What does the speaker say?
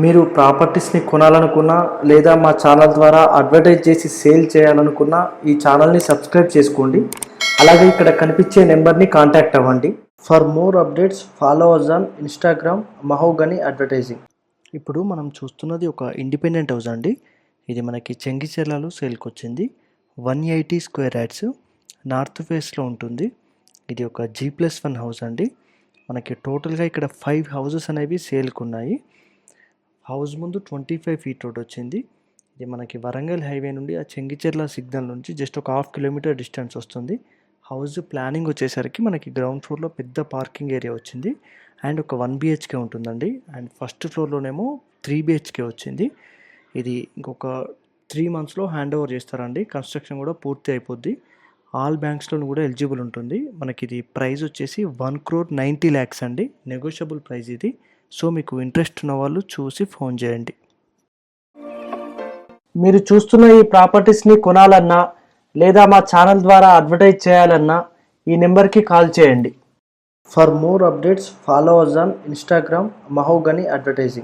మీరు ప్రాపర్టీస్ని కొనాలనుకున్నా లేదా మా ఛానల్ ద్వారా అడ్వర్టైజ్ చేసి సేల్ చేయాలనుకున్నా ఈ ఛానల్ని సబ్స్క్రైబ్ చేసుకోండి. అలాగే ఇక్కడ కనిపించే నెంబర్ని కాంటాక్ట్ అవ్వండి. For more updates follow us on Instagram Mahogany advertising. ఇప్పుడు మనం చూస్తున్నది ఒక ఇండిపెండెంట్ హౌస్ అండి. ఇది మనకి చెంగిచెర్లలో సేల్కి వచ్చింది. One eighty square yards north ఫేస్లో ఉంటుంది. ఇది ఒక జీ ప్లస్ వన్ హౌస్ అండి. మనకి టోటల్గా ఇక్కడ ఫైవ్ హౌజెస్ అనేవి సేల్కి ఉన్నాయి. హౌస్ ముందు ట్వంటీ ఫైవ్ ఫీట్ రోడ్ వచ్చింది. ఇది మనకి వరంగల్ హైవే నుండి ఆ చెంగిచెర్ల సిగ్నల్ నుంచి జస్ట్ ఒక హాఫ్ కిలోమీటర్ డిస్టెన్స్ వస్తుంది. హౌస్ ప్లానింగ్ వచ్చేసరికి మనకి గ్రౌండ్ ఫ్లోర్లో పెద్ద పార్కింగ్ ఏరియా వచ్చింది. అండ్ ఒక వన్ బిహెచ్కే ఉంటుందండి. అండ్ ఫస్ట్ ఫ్లోర్లోనేమో త్రీ బిహెచ్కే వచ్చింది. ఇది ఇంకొక త్రీ మంత్స్లో హ్యాండ్ ఓవర్ చేస్తారండి. కన్స్ట్రక్షన్ కూడా పూర్తి అయిపోద్ది. ఆల్ బ్యాంక్స్లో కూడా ఎలిజిబుల్ ఉంటుంది. మనకి ఇది ప్రైస్ వచ్చేసి వన్ క్రోర్ నైంటీ ల్యాక్స్ అండి. నెగోషియబుల్ ప్రైస్ ఇది. సో మీకు ఇంట్రెస్ట్ ఉన్న వాళ్ళు చూసి ఫోన్ చేయండి. మీరు చూస్తున్న ఈ ప్రాపర్టీస్ని కొనాలన్నా లేదా మా ఛానల్ ద్వారా అడ్వర్టైజ్ చేయాలన్నా ఈ నెంబర్కి కాల్ చేయండి. For more updates follow us on Instagram Mahogany advertising